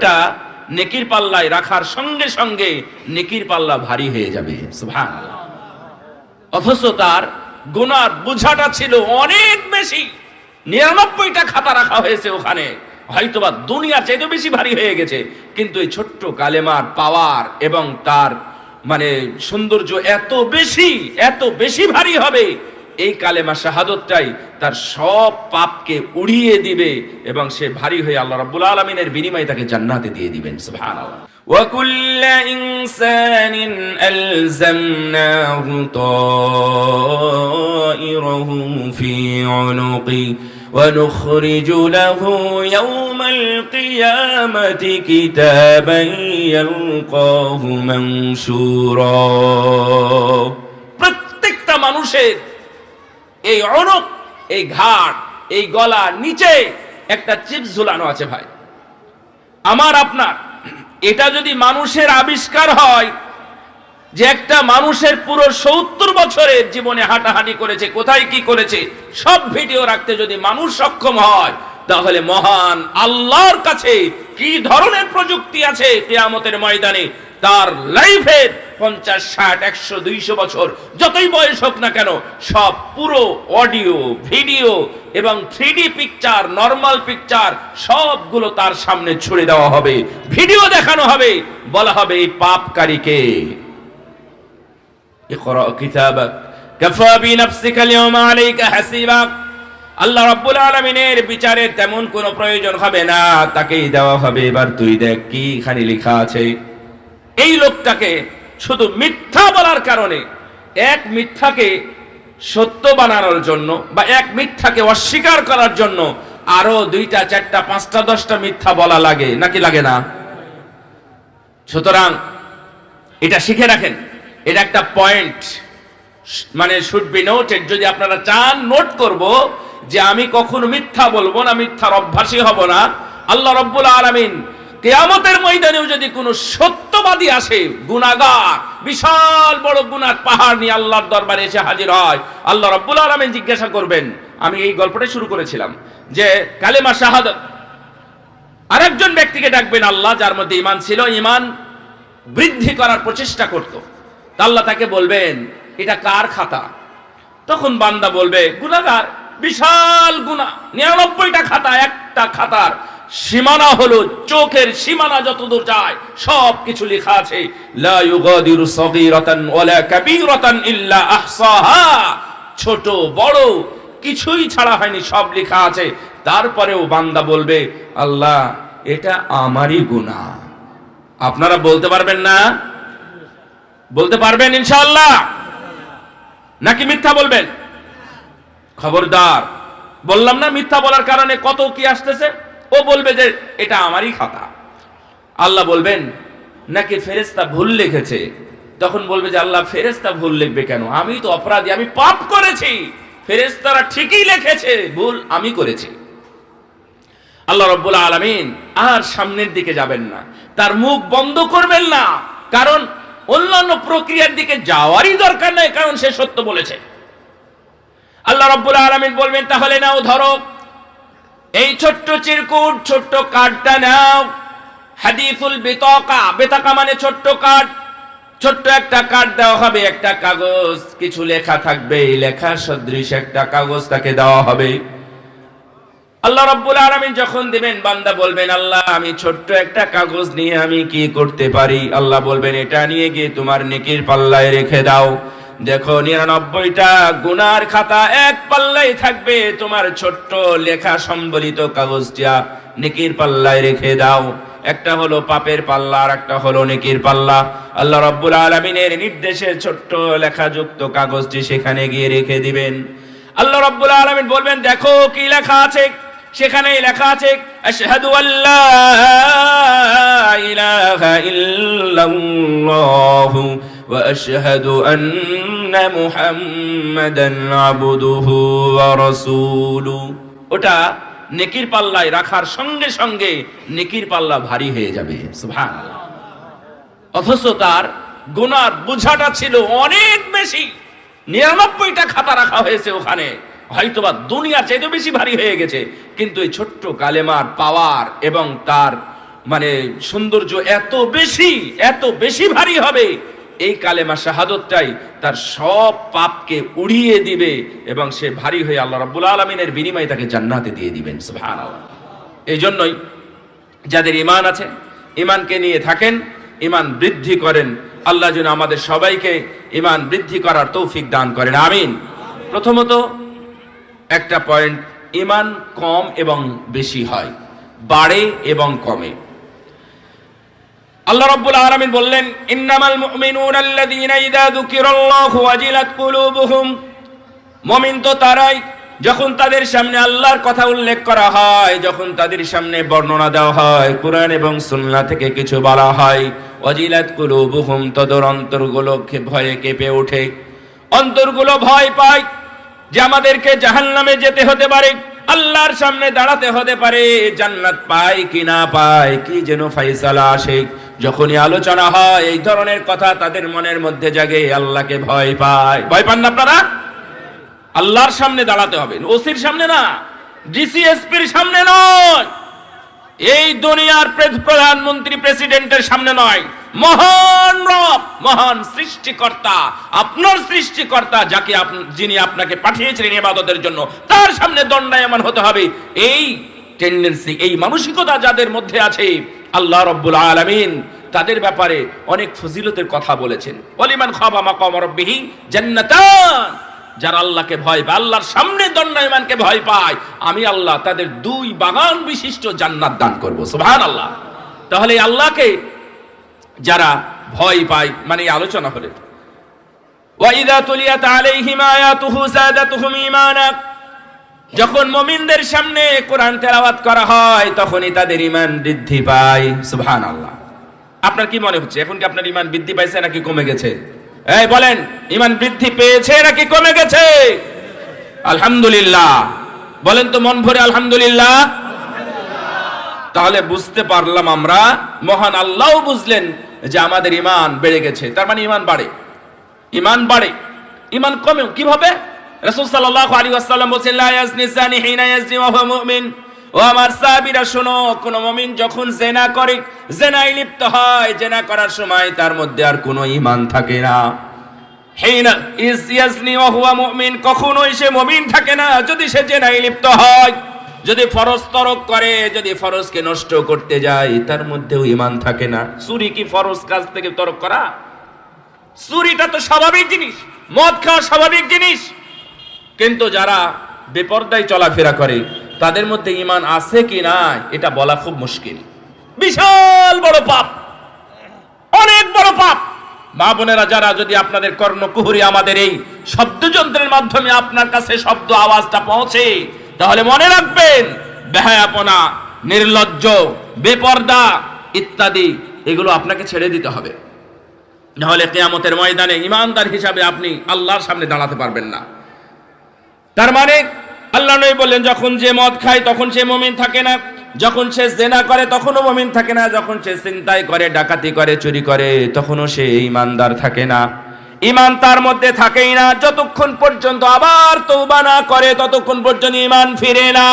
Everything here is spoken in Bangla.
ওটা নেকির পাল্লায় রাখার সঙ্গে সঙ্গে নেকির পাল্লা ভারী হয়ে যাবে। অথচ তার গুনার বোঝাটা ছিল অনেক বেশি। নিরানব্বইটা খাতা রাখা হয়েছে ওখানে। হয়তোবা দুনিয়ার চাইতে বেশি ভারী হয়ে গেছে, কিন্তু এই ছোট্ট কালেমার পাওয়ার এবং তার মানে সৌন্দর্য এত বেশি এত বেশি ভারী হবে এই কালেমা শাহাদতটাই তার সব পাপকে উড়িয়ে দিবে এবং সে ভারী হয়ে আল্লাহ রাব্বুল আলামিনের বিনিময়ে তাকে জান্নাতে দিয়ে দিবেন সুবহানাল্লাহ وكل إنسان ألزمناه طائره في عنقه ونخرج له يوم القيامة كتابا يلقاه منشورا প্রত্যেকটা মানুষের এই অনক এই ঘাট এই গলা নিচে একটা চিপস ঝুলানো আছে ভাই। আমার, আপনার, এটা যদি মানুষের আবিষ্কার হয় যে একটা মানুষের পুরো সত্তর বছরের জীবনে হাঁটাহাঁটি করেছে, কোথায় কি করেছে, সব ভিডিও রাখতে যদি মানুষ সক্ষম হয় তাহলে মহান আল্লাহর কাছে কি ধরনের প্রযুক্তি আছে কেয়ামতের ময়দানে তার লাইফের পঞ্চাশ ষাট একশো দুইশো বছর যতই বয়স হোক না কেন সব পুরো অডিও ভিডিও এবং three D picture normal picture সবগুলো তার সামনে ছুড়ে দেওয়া হবে ভিডিও দেখানো হবে বলা হবে এই পাপকারীকে اقرأ كتابك كفى بنفسك اليوم عليك حسيبا আল্লাহ রাব্বুল আলামিনের বিচারে তেমন কোনো প্রয়োজন হবে না। তাকেই দেওয়া হবে। এবার তুই দেখ কি খানি লেখা আছে। এই লোকটাকে শুধু মিথ্যা বলার কারণে এক মিথ্যাকে সত্য বানানোর জন্য বা এক মিথ্যাকে অস্বীকার করার জন্য আরও দুইটা, চারটা, পাঁচটা, দশটা মিথ্যা বলা লাগে। নাকি লাগে না? সুতরাং এটা শিখে রাখেন। এটা একটা পয়েন্ট। মানে শুড বি নোটেড। যদি আপনারা চান, নোট করব। যে আমি কখনো মিথ্যা বলব না, মিথ্যার অভ্যাসী হব না। আল্লাহ রব্বুল আলামিন কেয়ামতের ময়দানেও যদি কোনো সত্যবাদী আসে গুনাগার বিশাল বড় গুনার পাহাড় নিয়ে আল্লাহর দরবারে এসে হাজির হয়, আল্লাহ রব্বুল আলামিন জিজ্ঞাসা করবেন, আমি এই গল্পটা শুরু করেছিলাম, যে কালেমা শাহাদত, আরেকজন ব্যক্তিকে ডাকবেন আল্লাহ, যার মধ্যে ইমান ছিল ইমান বৃদ্ধি করার প্রচেষ্টা করত। আল্লাহ তাকে বলবেন, এটা কার খাতা? তখন বান্দা বলবে গুনাগার বিশাল গুণা। নিরানব্বইটা খাতা, একটা খাতার সীমানা হলো চোখের সীমানা যতদূর যায় সব কিছু লেখা আছে ছোট, বড়, কিছুই ছাড়া হয়নি, সব লেখা আছে। তারপরেও বান্দা বলবে, আল্লাহ, এটা আমারই গুনাহ আপনারা বলতে পারবেন না? বলতে পারবেন ইনশাআল্লাহ? নাকি মিথ্যা বলবেন? খবরদার। বললাম না মিথ্যা বলার কারণে কত কি আসতেছে? ও বলবে যে এটা আমারই খাতা। আল্লাহ বলবেন, নাকি ফেরেস্তা ভুল লিখেছে? তখন বলবে যে, আল্লাহ ফেরেস্তা ভুল লিখবে কেন? আমি তো অপরাধী, আমি পাপ করেছি। ফেরেস্তারা ঠিকই লিখেছে, ভুল আমি করেছি। আল্লাহ রব্বুল আলমিন আর সামনের দিকে যাবেন না। তার মুখ বন্ধ করবেন না। কারণ অন্যান্য প্রক্রিয়ার দিকে যাওয়ারই দরকার নেই, কারণ সে সত্য বলেছে। আল্লাহ রব্বুল আলমিন বলবেন, তাহলে নাও ধরো। এই ছোট্ট চিরকুট, ছোট্ট কার্ডটা নাও। হাদিফুল বেতকা, বেতাকা মানে ছোট্ট কার্ড ছোট্ট একটা কার্ড দেওয়া হবে, একটা কাগজ। কিছু লেখা থাকবে লেখা সদৃশ একটা কাগজ তাকে দেওয়া হবে। আল্লাহ রাব্বুল আলামিন যখন দিবেন, বান্দা বলবেন, আল্লাহ, আমি ছোট্ট একটা কাগজ নিয়ে আমি কি করতে পারি? আল্লাহ বলবেন, এটা নিয়ে গিয়ে তোমার নেকির পাল্লায় রেখে দাও। দেখো, নিরানব্বইটা গুনার খাতা এক পাল্লায় থাকবে। তোমার ছোট্ট লেখা সম্বলিত কাগজটা নেকির পাল্লায় রেখে দাও। একটা হলো পাপের পাল্লা, আর একটা হলো নেকির পাল্লা। আল্লাহ রাব্বুল আলামিনের নির্দেশে ছোট্ট লেখাযুক্ত কাগজটি সেখানে গিয়ে রেখে দিবেন। আল্লাহ রাব্বুল আলামিন বলবেন, দেখো কি লেখা আছে? সেখানে লেখা আছে, আশহাদু আল্লা ইলাহা ইল্লাল্লাহ ওয়া আশহাদু আন্না মুহাম্মাদান আবদুহু ওয়া রাসূলুহু ওটা নেকির পাল্লায় রাখার সঙ্গে সঙ্গে নেকির পাল্লা ভারী হয়ে যাবে। সুবহানাল্লাহ। অথচ তার গুনার বোঝাটা ছিল অনেক বেশি। নিরানব্বইটা খাতা রাখা হয়েছে ওখানে। হয়তোবা দুনিয়ার চাইতে বেশি ভারী হয়ে গেছে। কিন্তু এই ছোট্ট কালেমার পাওয়ার এবং তার মানে সৌন্দর্য এত বেশি এত বেশি ভারী হবে এই কালেমা শাহাদতটাই তার সব পাপকে উড়িয়ে দিবে এবং সে ভারী হয়ে আল্লাহ রাব্বুল আলমিনের বিনিময়ে তাকে জান্নাতে দিয়ে দিবেন এই জন্যই যাদের ইমান আছে ইমানকে নিয়ে থাকেন ইমান বৃদ্ধি করেন, আল্লাহ যেন আমাদের সবাইকে ইমান বৃদ্ধি করার তৌফিক দান করেন, আমিন। প্রথমত একটা পয়েন্ট ইমান কম এবং বেশি হয়, বাড়ে এবং কমে। আল্লাহ রাব্বুল আলামিন বললেন, ইন্নামাল মুমিনুনা আল্লাযীনা ইযা যুকিরাল্লাহু ওয়াজিলাত কুলুবুহুম। মুমিন তো তারাই, যখন তাদের সামনে আল্লাহর কথা উল্লেখ করা হয়, যখন তাদের সামনে বর্ণনা দেওয়া হয়, কোরআন এবং সুন্নাহ থেকে কিছু বলা হয়, ওয়াজিলাত কুলুবুহুম, তদর অন্তরগুলো ভয়ে কেঁপে ওঠে। অন্তরগুলো ভয় পায় যে আমাদেরকে জাহান্নামে যেতে হতে পারে, আল্লাহর সামনে দাঁড়াতে হতে পারে, জান্নাত পায় কি না পায়, কি যেন ফাইসালা আসে। যখনই আলোচনা হয়, এই ধরনের কথা তাদের মনের মধ্যে জাগে আল্লাহকে ভয় পায়। ভয় পান না আপনারা? আল্লাহর সামনে দাঁড়াতে হবে। ওসির সামনে না ডিসিএসপির সামনে নয়। এই দুনিয়ার প্রধানমন্ত্রী প্রেসিডেন্টের সামনে নয়। মহান রব, মহান সৃষ্টিকর্তা, আপনার সৃষ্টিকর্তা যাকে যিনি আপনাকে পাঠিয়েছিলেন ইবাদতের জন্য, তার সামনে দণ্ডায়মান হতে হবে। এই টেন্ডেন্সি এই মানসিকতা যাদের মধ্যে আছে আল্লাহ রব্বুল আলামিন তাদের ব্যাপারে অনেক ফজিলতের কথা বলেছেন। ওলিমান খাবা মাকাম রব্বিহি জান্নাতান। যারা আল্লাহকে ভয় পায়, আল্লাহর সামনে দণ্ডায়মানকে ভয় পায়, আমি আল্লাহ তাদের দুই বাগান বিশিষ্ট জান্নাত দান করব। সুবহান আল্লাহ তাহলে আল্লাহকে যারা ভয় পায় মানে আলোচনা হলে। ওয়াইদা তুলিয়াত আলাইহিম আয়াতুহু যাদাতুহুম ঈমানা যখন মুমিনদের সামনে কোরআন তেলাওয়াত করা হয়, তখনই তাদের ইমান বৃদ্ধি পায়। সুহান আল্লাহ আপনার কি মনে হচ্ছে? এখন কি আপনার ইমান বৃদ্ধি পাইছে নাকি কমে গেছে? এই, বলেন ইমান বৃদ্ধি পেয়েছে নাকি কমে গেছে? আলহামদুলিল্লাহ। বলেন তো মন ভরে আলহামদুলিল্লাহ। তাহলে বুঝতে পারলাম আমরা, মহান আল্লাহ বুঝলেন যে আমাদের ইমান বেড়ে গেছে। তার মানে ইমান বাড়ে। ইমান বাড়ে। ইমান কমে কীভাবে? রাসূল সাল্লাল্লাহু আলাইহি ওয়াসাল্লাম বলেন লা ইয়াজনি জানি হিনা ইয়াজনি ওয়া হুয়া মুমিন। ও আমার সাহাবীরা, শোনো, কোন মুমিন যখন জেনা করে, জেনায় লিপ্ত হয়, জেনা করার সময় তার মধ্যে আর কোনো ঈমান থাকে না। হিনা ইজ ইয়াজনি ওয়া হুয়া মুমিন, কখনোই সে মুমিন থাকে না, যদি সে জেনায় লিপ্ত হয়। যদি ফরজ তরক করে, যদি ফরজকে নষ্ট করতে যায়, তার মধ্যেও ইমান থাকে না। চুরি কি ফরজ কাজ থেকে তরক করা? চুরিটা তো স্বাভাবিক জিনিস, মদ খাওয়া স্বাভাবিক জিনিস। কিন্তু যারা বেপর্দায় চলাফেরা করে, তাদের মধ্যে ইমান আছে কি না এটা বলা খুব মুশকিল। বিশাল বড় পাপ। অনেক বড় পাপ। মা বোনেরা, যারা যদি আপনাদের কর্ণকুহুরি আমাদের এই শব্দযন্ত্রের মাধ্যমে আপনার কাছে শব্দ আওয়াজটা পৌঁছে, তাহলে মনে রাখবেন, বেহায়াপনা, নির্লজ্জ, বেপর্দা ইত্যাদি, এগুলো আপনাকে ছেড়ে দিতে হবে। নাহলে কেয়ামতের ময়দানে ইমানদার হিসাবে আপনি আল্লাহর সামনে দাঁড়াতে পারবেন না। তার মানে আল্লাহ নবী বললেন, যখন যে মদ খায় তখন সে মমিন থাকে না, যখন সে জেনা করে তখনও মমিন থাকে না, যখন সে চিন্তাই করে, ডাকাতি করে, চুরি করে, তখনও সে ইমানদার থাকে না। ইমান তার মধ্যে থাকেই না, যতক্ষণ পর্যন্ত আবার তৌবা না করে, ততক্ষণ পর্যন্ত ইমান ফিরে না।